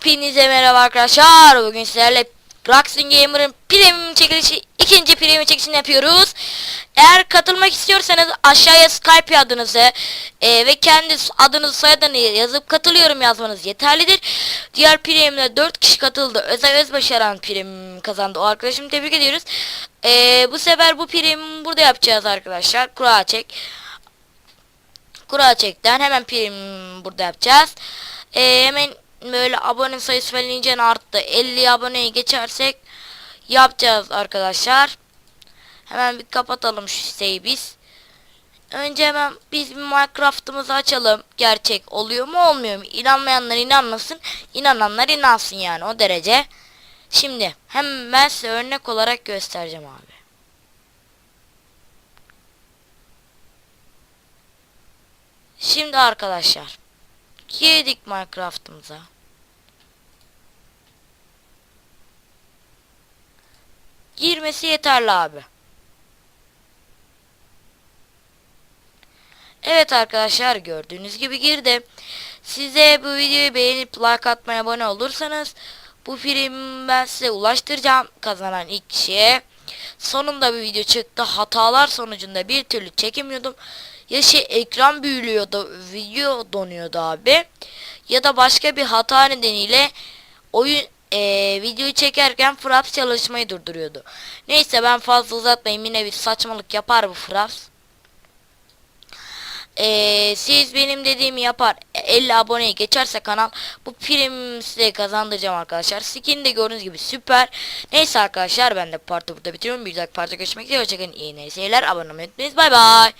Hepinize merhaba arkadaşlar. Bugün sizlerle Roxin Gamer'ın premium çekilişi ikinci premium çekilişini yapıyoruz. Eğer katılmak istiyorsanız aşağıya Skype adınızı e, ve kendi adınızı soyadını yazıp katılıyorum yazmanız yeterlidir. Diğer premium'da 4 kişi katıldı. Özel Özbaşaran premium kazandı. O arkadaşımı tebrik ediyoruz. E, bu sefer bu premium burada yapacağız arkadaşlar. Kura çek. Kura çekten hemen premium burada yapacağız. E, hemen böyle abone sayısı falan iyice arttı. 50 aboneyi geçersek yapacağız arkadaşlar. Hemen bir kapatalım şu siteyi biz. Önce hemen biz bir Minecraft'ımızı açalım. Gerçek oluyor mu olmuyor mu? İnanmayanlar inanmasın. inananlar inansın yani o derece. Şimdi hem ben size örnek olarak göstereceğim abi. Şimdi arkadaşlar girdik Minecraft'ımıza. Girmesi yeterli abi. Evet arkadaşlar gördüğünüz gibi girdi. Size bu videoyu beğenip like atmaya abone olursanız bu filmi ben size ulaştıracağım kazanan ilk kişiye. Sonunda bir video çıktı. Hatalar sonucunda bir türlü çekemiyordum. Ya şey ekran büyülüyordu, video donuyordu abi. Ya da başka bir hata nedeniyle oyun eee, videoyu çekerken Fraps çalışmayı durduruyordu. Neyse ben fazla uzatmayayım yine bir saçmalık yapar bu Fraps. Eee, siz benim dediğimi yapar 50 aboneye geçerse kanal bu prim size kazandıracağım arkadaşlar. Skin de gördüğünüz gibi süper. Neyse arkadaşlar ben de partı burada bitiriyorum. Bir dahaki parti görüşmek üzere. Hoşçakalın. İyi seyirler. Abone olmayı unutmayınız. Bay bay.